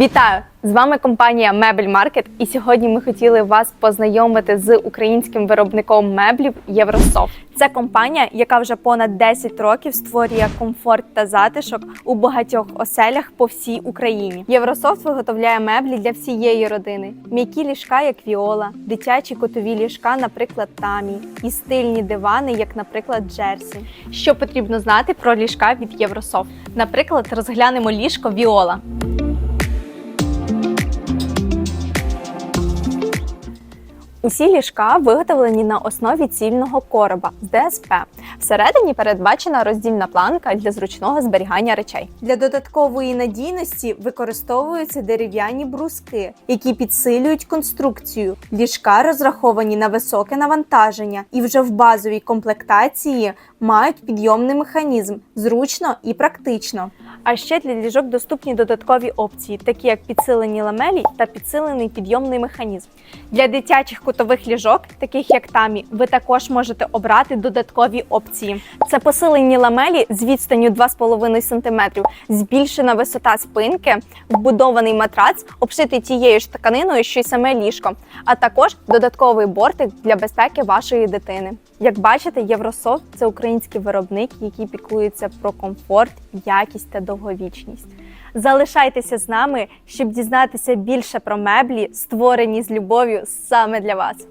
Вітаю! З вами компанія Мебель Маркет, і сьогодні ми хотіли вас познайомити з українським виробником меблів Єврософт. Це компанія, яка вже понад 10 років створює комфорт та затишок у багатьох оселях по всій Україні. Єврософт виготовляє меблі для всієї родини: м'які ліжка, як Віола, дитячі котові ліжка, наприклад, Тамі, і стильні дивани, як, наприклад, Джерсі. Що потрібно знати про ліжка від Єврософт? Наприклад, розглянемо ліжко Віола. Усі ліжка виготовлені на основі цільного короба з ДСП. Всередині передбачена роздільна планка для зручного зберігання речей. Для додаткової надійності використовуються дерев'яні бруски, які підсилюють конструкцію. Ліжка розраховані на високе навантаження і вже в базовій комплектації мають підйомний механізм зручно і практично. А ще для ліжок доступні додаткові опції, такі як підсилені ламелі та підсилений підйомний механізм. Для дитячих кутових ліжок, таких як тамі, ви також можете обрати додаткові опції. Це посилені ламелі з відстанню 2,5 см, збільшена висота спинки, вбудований матрац, обшитий тією ж тканиною, що й саме ліжко, а також додатковий бортик для безпеки вашої дитини. Як бачите, Єврософт це український виробник, який піклується про комфорт, якість та довговічність. Залишайтеся з нами, щоб дізнатися більше про меблі, створені з любов'ю саме для вас.